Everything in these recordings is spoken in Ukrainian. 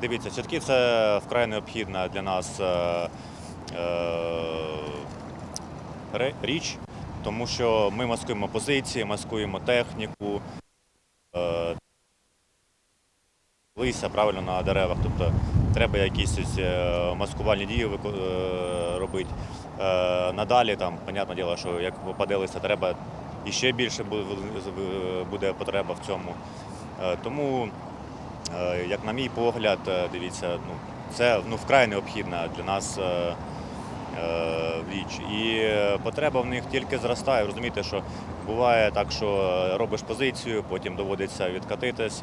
Дивіться, сітки це вкрай необхідна для нас е, е, річ, тому що ми маскуємо позиції, маскуємо техніку, е, листя правильно на деревах. Тобто треба якісь маскувальні дії робити. Надалі там, понятне діло, що як випаде листя, треба іще більше буде потреба в цьому. Тому Як на мій погляд, е, дивіться, ну це ну вкрай необхідна для нас е, е, річ. І е, потреба в них тільки зростає. Розумієте, що буває так, що е, робиш позицію, потім доводиться відкатитись,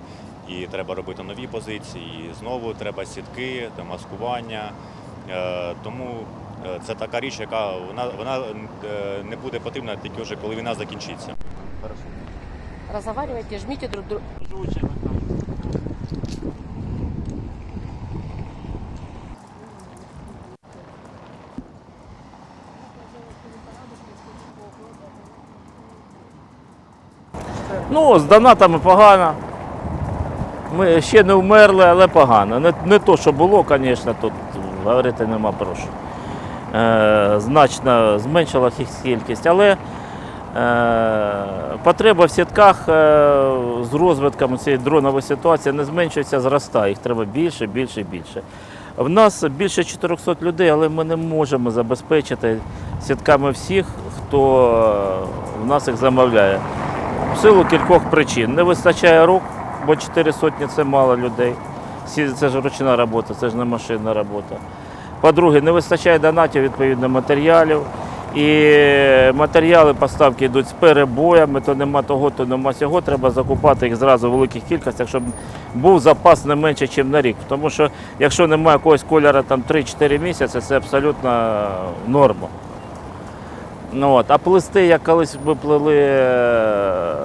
і треба робити нові позиції. І знову треба сітки, та маскування. Е, Тому е, це така річ, яка вона, вона е, не буде потрібна тільки вже коли війна закінчиться. Разговаривайте, жмите друг друга. Ну, з донатами погано. Ми ще не вмерли, але погано. Не, не то, що було, звісно, тут говорити нема про що. Е, значно зменшилась їх кількість, але е, потреба в сітках е, з розвитком цієї дронової ситуації не зменшується, зростає. Їх треба більше, більше, більше. В нас більше 400 людей, але ми не можемо забезпечити сітками всіх, хто е, в нас їх замовляє. В силу кількох причин. Не вистачає рук, бо 4 сотні це мало людей. Це ж ручна робота, це ж не машинна робота. По-друге, не вистачає донатів, відповідно, матеріалів. І матеріали поставки йдуть з перебоями, то нема того, то нема сього. Треба закупати їх зразу в великих кількостях, щоб був запас не менше, ніж на рік. Тому що якщо немає якогось кольору там 3-4 місяці, це абсолютно норма. Ну, от. А плести, як колись ми плели е,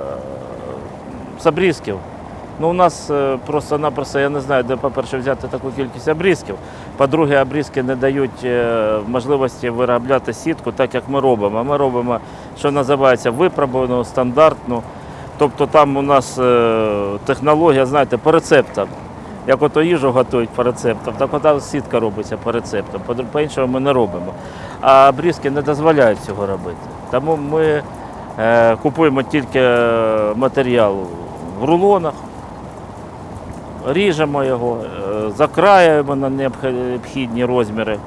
з обрізків. Ну, у нас е, просто-напросто, я не знаю, де, по-перше, взяти таку кількість обрізків. По-друге, обрізки не дають е, можливості виробляти сітку так, як ми робимо. Ми робимо, що називається, випробувану, стандартну. Тобто там у нас технологія, знаєте, по рецептам. Як ото їжу готують по рецептам, так ота сітка робиться по рецептам. По- По-іншому ми не робимо. А обрізки не дозволяють цього робити. Тому ми е, купуємо тільки матеріал в рулонах, ріжемо його, е, закраюємо на необхідні розміри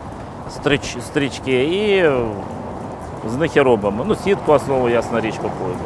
стрич, стрічки і з них і робимо. Ну, сітку основу, ясна річ, купуємо.